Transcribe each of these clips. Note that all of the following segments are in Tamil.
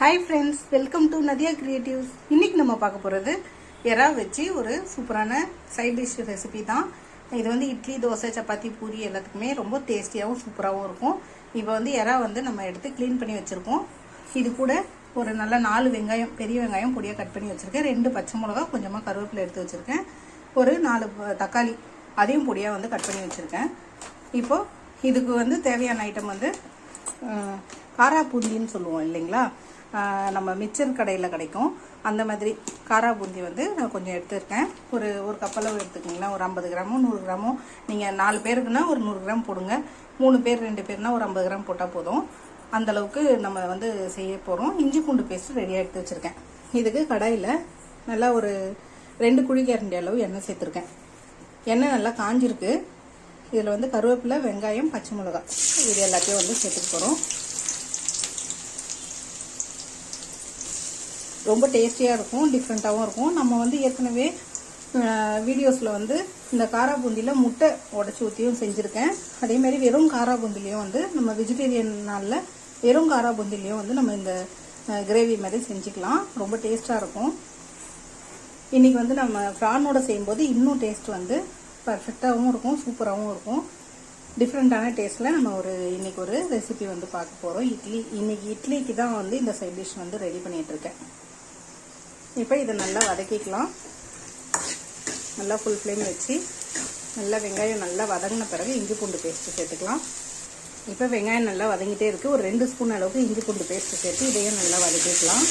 Hi friends welcome to Nadhiya creatives இன்றைக்கி நம்ம பார்க்க போகிறது எறா வச்சு ஒரு சூப்பரான சைட் டிஷ் ரெசிபி தான். இது வந்து இட்லி தோசை சப்பாத்தி பூரி எல்லாத்துக்குமே ரொம்ப டேஸ்டியாகவும் சூப்பராகவும் இருக்கும். இப்போ வந்து எறா வந்து நம்ம எடுத்து க்ளீன் பண்ணி வச்சுருக்கோம். இது கூட ஒரு நல்ல நாலு வெங்காயம் பெரிய வெங்காயம் பொடியாக கட் பண்ணி வச்சுருக்கேன். ரெண்டு பச்சை மிளகா கொஞ்சமாக கருவேப்பிலை எடுத்து வச்சுருக்கேன். ஒரு நாலு தக்காளி அதையும் பொடியாக வந்து கட் பண்ணி வச்சுருக்கேன். இப்போது இதுக்கு வந்து தேவையான ஐட்டம் வந்து காரா பூந்தின்னு சொல்லுவோம் இல்லைங்களா? நம்ம மிச்சர் கடையில் கிடைக்கும். அந்த மாதிரி காரா பூந்தி வந்து நான் கொஞ்சம் எடுத்துருக்கேன். ஒரு ஒரு கப்பளவு எடுத்துக்கோங்களேன். ஒரு ஐம்பது கிராமும் நூறு கிராமோ. நீங்கள் நாலு பேருக்குன்னா ஒரு நூறு கிராம் போடுங்க. மூணு பேர் ரெண்டு பேர்னா ஒரு ஐம்பது கிராம் போட்டால் போதும். அந்தளவுக்கு நம்ம வந்து செய்ய போகிறோம் இஞ்சி பூண்டு பேஸ்ட் ரெடியாக எடுத்து வச்சுருக்கேன். இதுக்கு கடாயில் நல்லா ஒரு ரெண்டு குழி கரண்டி அளவு எண்ணெய் சேர்த்துருக்கேன். எண்ணெய் நல்லா காஞ்சிருக்கு. இதில் வந்து கருவேப்பிலை வெங்காயம் பச்சை மிளகாய். இது எல்லாத்தையும் வந்து சேர்த்துக்க போகிறோம் ரொம்ப டேஸ்டியாக இருக்கும் டிஃப்ரெண்ட்டாகவும் இருக்கும். நம்ம வந்து ஏற்கனவே வீடியோஸில் வந்து இந்த காரா பூந்தியில் முட்டை உடச்சி ஊற்றியும் செஞ்சுருக்கேன். அதேமாரி வெறும் காரா பூந்திலையும் வந்து நம்ம வெஜிடேரியன் நாளில் வெறும் காரா பூந்திலையும் வந்து நம்ம இந்த கிரேவி மாதிரி செஞ்சுக்கலாம். ரொம்ப டேஸ்ட்டாக இருக்கும். இன்றைக்கி வந்து நம்ம ப்ரானோட செய்யும்போது இன்னும் டேஸ்ட் வந்து பர்ஃபெக்டாகவும் இருக்கும் சூப்பராகவும் இருக்கும். டிஃப்ரெண்ட்டான டேஸ்ட்டில் நம்ம ஒரு இன்றைக்கி ஒரு ரெசிபி வந்து பார்க்க போகிறோம் இட்லி இன்றைக்கி இட்லிக்கு தான் வந்து இந்த சைட் டிஷ் வந்து ரெடி பண்ணிகிட்ருக்கேன் இப்போ இதை நல்லா வதக்கிக்கலாம். நல்லா ஃபுல் ஃப்ளேம் வச்சு நல்லா வெங்காயம் நல்லா வதங்கின பிறகு இஞ்சி பூண்டு பேஸ்ட்டு சேர்த்துக்கலாம். இப்போ வெங்காயம் நல்லா வதங்கிட்டே இருக்குது ஒரு ரெண்டு ஸ்பூன் அளவுக்கு இஞ்சி பூண்டு பேஸ்ட்டு சேர்த்து இதையும் நல்லா வதக்கிக்கலாம்.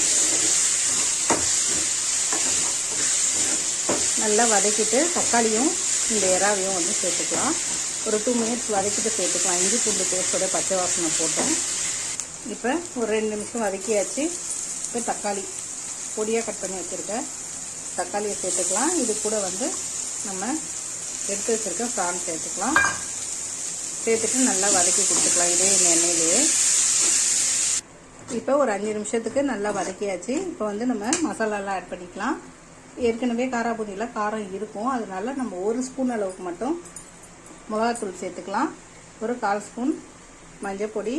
நல்லா வதக்கிட்டு தக்காளியும் இந்த இறாவையும் வந்து சேர்த்துக்கலாம். ஒரு டூ மினிட்ஸ் வதக்கிட்டு சேர்த்துக்கலாம். இஞ்சி பூண்டு பேஸ்ட்டோட பச்சை வாசனை போட்டோம் இப்போ ஒரு ரெண்டு நிமிஷம் வதக்கியாச்சு. இப்போ தக்காளி. பொடியாக கட் பண்ணி வச்சுருக்கேன். தக்காளியை சேர்த்துக்கலாம். இது கூட வந்து நம்ம எடுத்து வச்சுருக்க ஃப்ரான் சேர்த்துக்கலாம். சேர்த்துட்டு நல்லா வதக்கி கொடுத்துக்கலாம் இதே இந்த எண்ணெயிலேயே. இப்போ ஒரு அஞ்சு நிமிஷத்துக்கு நல்லா வதக்கியாச்சு. இப்போ வந்து நம்ம மசாலாலாம் ஆட் பண்ணிக்கலாம். ஏற்கனவே காராபூந்தியில் காரம் இருக்கும். அதனால நம்ம ஒரு ஸ்பூன் அளவுக்கு மட்டும் மிளகாத்தூள் சேர்த்துக்கலாம். ஒரு கால் ஸ்பூன் மஞ்சள் பொடி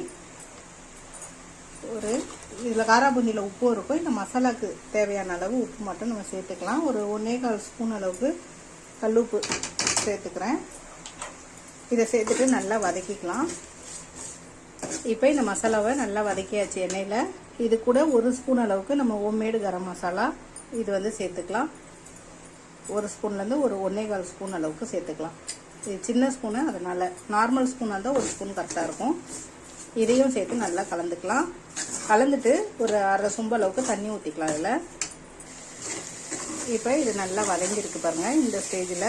ஒரு இதில் காராபூந்தியில் உப்பும் இருக்கும். இந்த மசாலாவுக்கு தேவையான அளவு உப்பு மட்டும் நம்ம சேர்த்துக்கலாம். ஒரு ஒன்றே கால் ஸ்பூன் அளவுக்கு கல்லுப்பு சேர்த்துக்கிறேன். இதை சேர்த்துட்டு நல்லா வதக்கிக்கலாம். இப்போ இந்த மசாலாவை நல்லா வதக்கியாச்சு எண்ணெயில். இது கூட ஒரு ஸ்பூன் அளவுக்கு நம்ம ஹோம்மேடு கரம் மசாலா இது வந்து சேர்த்துக்கலாம். ஒரு ஸ்பூன்லேருந்து ஒரு ஒன்றே கால் ஸ்பூன் அளவுக்கு சேர்த்துக்கலாம். இது சின்ன ஸ்பூனு அதனால் நார்மல் ஸ்பூனாக இருந்தால் ஒரு ஸ்பூன் கரெக்டாக இருக்கும். இதையும் சேர்த்து நல்லா கலந்துக்கலாம். கலந்துட்டு ஒரு அரை சும்ப அளவுக்கு தண்ணி ஊற்றிக்கலாம் அதில் இப்போ இது நல்லா வதங்கியிருக்கு பாருங்கள் இந்த ஸ்டேஜில்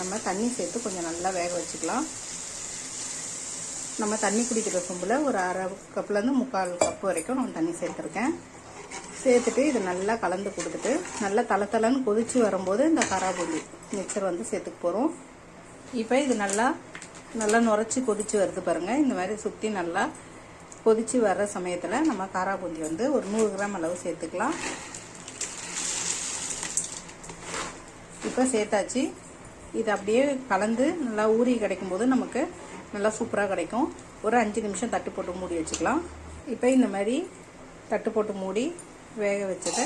நம்ம தண்ணி சேர்த்து கொஞ்சம் நல்லா வேக வச்சுக்கலாம். நம்ம தண்ணி குடிக்கிற சொம்பில் ஒரு அரை கப்லேருந்து முக்கால் கப் வரைக்கும் நான் தண்ணி சேர்த்துருக்கேன். சேர்த்துட்டு இது நல்லா கலந்து கொடுத்துட்டு நல்லா தலை தலைன்னு கொதிச்சு வரும்போது இந்த காராபூந்தி மிக்சர் வந்து சேர்த்துக்க போகிறோம் இப்போ இது நல்லா நல்லா நுரைச்சி கொதிச்சு வருது பாருங்கள் இந்த மாதிரி சுற்றி நல்லா கொதிச்சு வர்ற சமயத்தில் நம்ம காராபூந்தி வந்து ஒரு நூறு கிராம் அளவு சேர்த்துக்கலாம். இப்போ சேர்த்தாச்சு. இது அப்படியே கலந்து நல்லா ஊறி கிடைக்கும் போது நமக்கு நல்லா சூப்பராக கிடைக்கும். ஒரு அஞ்சு நிமிஷம் தட்டு போட்டு மூடி வச்சுக்கலாம். இப்போ இந்த மாதிரி தட்டு போட்டு மூடி வேக வச்சுட்டு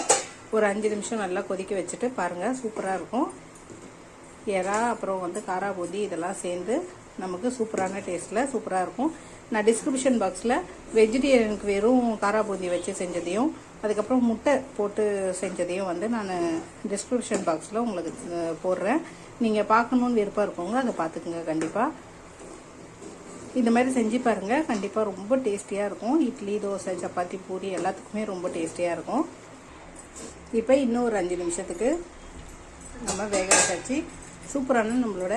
ஒரு அஞ்சு நிமிஷம் நல்லா கொதிக்க வச்சுட்டு பாருங்கள் சூப்பராக இருக்கும். எறா அப்புறம் வந்து காராபூந்தி இதெல்லாம் சேர்ந்து நமக்கு சூப்பரான டேஸ்ட்டில் சூப்பராக இருக்கும். நான் டிஸ்கிரிப்ஷன் பாக்ஸில் வெஜிடேரியனுக்கு வெறும் காராபூந்தி வச்சு செஞ்சதையும் அதுக்கப்புறம் முட்டை போட்டு செஞ்சதையும் வந்து நான் டிஸ்கிரிப்ஷன் பாக்ஸில் உங்களுக்கு போடுறேன். நீங்கள் பார்க்கணுன்னு விருப்பம் இருக்கவங்க அதை பார்த்துக்குங்க கண்டிப்பாக இந்த மாதிரி செஞ்சு பாருங்கள் கண்டிப்பாக ரொம்ப டேஸ்டியாக இருக்கும். இட்லி தோசை சப்பாத்தி பூரி எல்லாத்துக்குமே ரொம்ப டேஸ்டியாக இருக்கும். இப்போ இன்னும் ஒரு அஞ்சு நிமிஷத்துக்கு நம்ம வேக வச்சாச்சு. சூப்பரான நம்மளோட